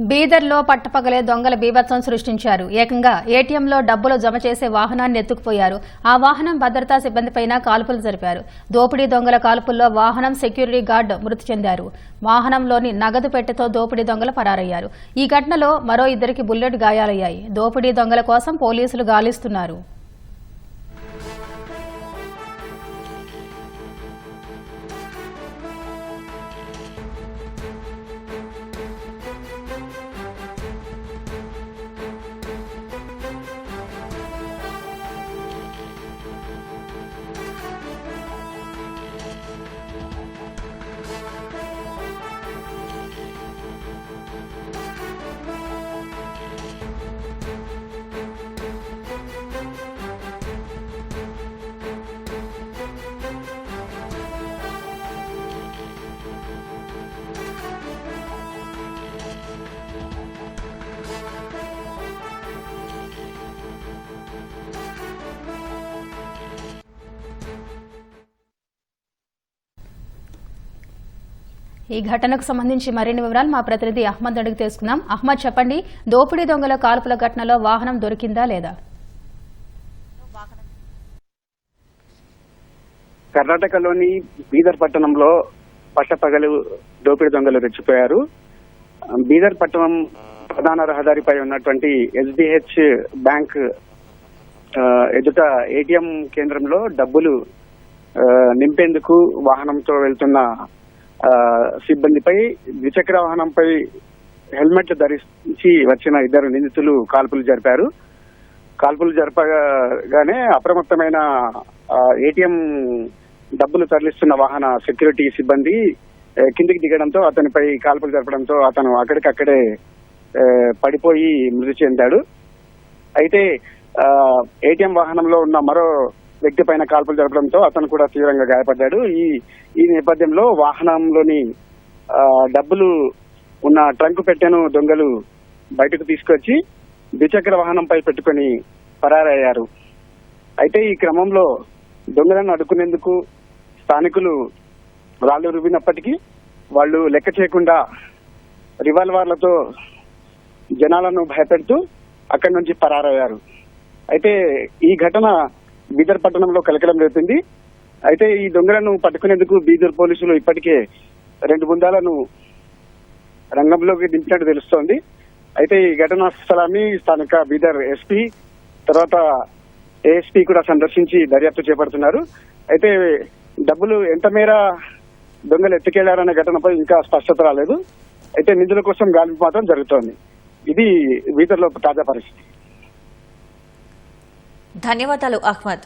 బీదర్లో పట్టపగలే దొంగల బీభత్సం సృష్టించారు. ఏకంగా ఏటీఎంలో డబ్బులు జమ చేసే వాహనాన్ని ఎత్తుకుపోయారు. ఆ వాహనం భద్రతా సిబ్బందిపైన కాల్పులు జరిపారు. దోపిడీ దొంగల కాల్పుల్లో వాహనం సెక్యూరిటీ గార్డ్ మృతి చెందారు. వాహనంలోని నగదు పెట్టెతో దోపిడీ దొంగలు పరారయ్యారు. ఈ ఘటనలో మరో ఇద్దరికి బుల్లెట్ గాయాలయ్యాయి. దోపిడీ దొంగల కోసం పోలీసులు గాలిస్తున్నారు. ఈ ఘటనకు సంబంధించి మరిన్ని వివరాలు మా ప్రతినిధి అహ్మద్ అడిగి తెలుసుకుందాం. అహ్మద్ చెప్పండి. దోపిడీ దొంగల కాల్పుల ఘటనలో వాహనం దొరికిందా లేదా? కర్ణాటకలోని బీదర్ పట్టణంలో పట్టపగలు దోపిడీ దొంగలు రెచ్చిపోయారు. బీదర్ పట్టణం ప్రధాన రహదారిపై ఉన్నటువంటి ఎస్బిహెచ్ బ్యాంక్ ఎదుట ఏటీఎం కేంద్రంలో డబ్బులు నింపేందుకు వాహనంతో వెళ్తున్న సిబ్బందిపై ద్విచక్ర వాహనంపై హెల్మెట్ ధరించి వచ్చిన ఇద్దరు నిందితులు కాల్పులు జరిపారు. కాల్పులు జరపగానే అప్రమత్తమైన ఏటీఎం డబ్బులు తరలిస్తున్న వాహన సెక్యూరిటీ సిబ్బంది కిందికి దిగడంతో అతనిపై కాల్పులు జరపడంతో అతను అక్కడికక్కడే పడిపోయి మృతి చెందాడు. అయితే ఏటీఎం వాహనంలో ఉన్న మరో వ్యక్తి పైన కాల్పులు జరపడంతో అతను కూడా తీవ్రంగా గాయపడ్డాడు. ఈ ఈ నేపథ్యంలో వాహనంలోని డబ్బులు ఉన్న ట్రంక్ పెట్టెను దొంగలు బయటకు తీసుకొచ్చి ద్విచక్ర వాహనంపై పెట్టుకొని పరారయ్యారు. అయితే ఈ క్రమంలో దొంగలను అడ్డుకునేందుకు స్థానికులు రాళ్ళు రువినప్పటికీ వాళ్ళు లెక్క చేయకుండా రివాల్వర్లతో జనాలను భయపెడుతూ అక్కడి నుంచి పరారయ్యారు. అయితే ఈ ఘటన బీదర్ పట్టణంలో కలకలం రేపింది. అయితే ఈ దొంగలను పట్టుకునేందుకు బీదర్ పోలీసులు ఇప్పటికే రెండు బృందాలను రంగంలోకి దించినట్టు తెలుస్తోంది. అయితే ఈ ఘటనా స్థలాన్ని స్థానిక బీదర్ ఎస్పీ తర్వాత ఏఎస్పీ కూడా సందర్శించి దర్యాప్తు చేపడుతున్నారు. అయితే డబ్బులు ఎంత మేర దొంగలు ఎత్తుకెళ్ళారనే ఘటనపై ఇంకా స్పష్టత రాలేదు. అయితే నిధుల కోసం గాలింపు మాత్రం జరుగుతోంది. ఇది బీదర్లో తాజా పరిస్థితి. ధన్యవాదాలు అహ్మద్